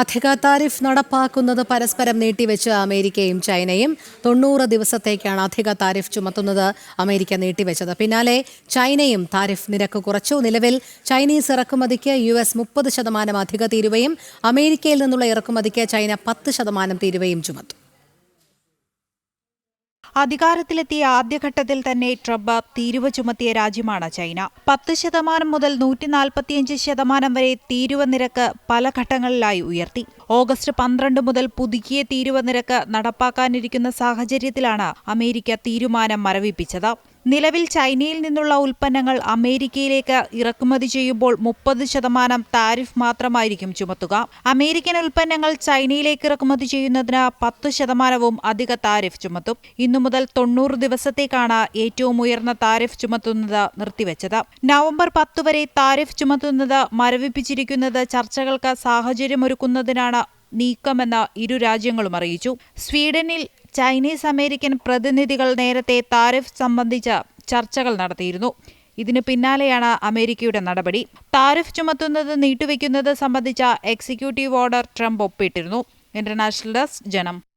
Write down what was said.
അധിക താരിഫ് നടപ്പാക്കുന്നത് പരസ്പരം നീട്ടിവെച്ച് അമേരിക്കയും ചൈനയും തൊണ്ണൂറ് ദിവസത്തേക്കാണ് അധിക താരിഫ് ചുമത്തുന്നത് അമേരിക്ക നീട്ടിവെച്ചത്. പിന്നാലെ ചൈനയും താരിഫ് നിരക്ക് കുറച്ചു. നിലവിൽ ചൈനീസ് ഇറക്കുമതിക്ക് യു എസ് മുപ്പത് ശതമാനം അധിക തീരുവയും അമേരിക്കയിൽ നിന്നുള്ള ഇറക്കുമതിക്ക് ചൈന പത്ത് ശതമാനം തീരുവയും ചുമത്തും. അധികാരത്തിലെത്തിയ ആദ്യഘട്ടത്തിൽ തന്നെ ട്രംപ് തീരുവ ചുമത്തിയ രാജ്യമാണ് ചൈന. പത്ത് ശതമാനം മുതൽ നൂറ്റി നാൽപ്പത്തിയഞ്ച് ശതമാനം വരെ തീരുവ നിരക്ക് പല ഘട്ടങ്ങളിലായി ഉയർത്തി. ഓഗസ്റ്റ് പന്ത്രണ്ട് മുതൽ പുതുക്കിയ തീരുവ നിരക്ക് നടപ്പാക്കാനിരിക്കുന്ന സാഹചര്യത്തിലാണ് അമേരിക്ക തീരുമാനം മരവിപ്പിച്ചത്. നിലവിൽ ചൈനയിൽ നിന്നുള്ള ഉൽപ്പന്നങ്ങൾ അമേരിക്കയിലേക്ക് ഇറക്കുമതി ചെയ്യുമ്പോൾ മുപ്പത് ശതമാനം താരിഫ് മാത്രമായിരിക്കും ചുമത്തുക. അമേരിക്കൻ ഉൽപ്പന്നങ്ങൾ ചൈനയിലേക്ക് ഇറക്കുമതി ചെയ്യുന്നതിന് പത്ത് ശതമാനവും അധിക താരിഫ് ചുമത്തും. ഇന്നു മുതൽ തൊണ്ണൂറ് ദിവസത്തേക്കാണ് ഏറ്റവും ഉയർന്ന താരിഫ് ചുമത്തുന്നത് നിർത്തിവെച്ചത്. നവംബർ പത്ത് വരെ താരിഫ് ചുമത്തുന്നത് മരവിപ്പിച്ചിരിക്കുന്നത് ചർച്ചകൾക്ക് സാഹചര്യമൊരുക്കുന്നതിനാണ് നീക്കമെന്ന് ഇരു രാജ്യങ്ങളും അറിയിച്ചു. സ്വീഡനിൽ ചൈനീസ് അമേരിക്കൻ പ്രതിനിധികൾ നേരത്തെ താരിഫ് സംബന്ധിച്ച ചർച്ചകൾ നടത്തിയിരുന്നു. ഇതിനു പിന്നാലെയാണ് അമേരിക്കയുടെ നടപടി. താരിഫ് ചുമത്തുന്നത് നീട്ടിവെക്കുന്നത് സംബന്ധിച്ച എക്സിക്യൂട്ടീവ് ഓർഡർ ട്രംപ് ഒപ്പിട്ടിരുന്നു. ഇന്റർനാഷണൽ ഡെസ്ക് ജനം.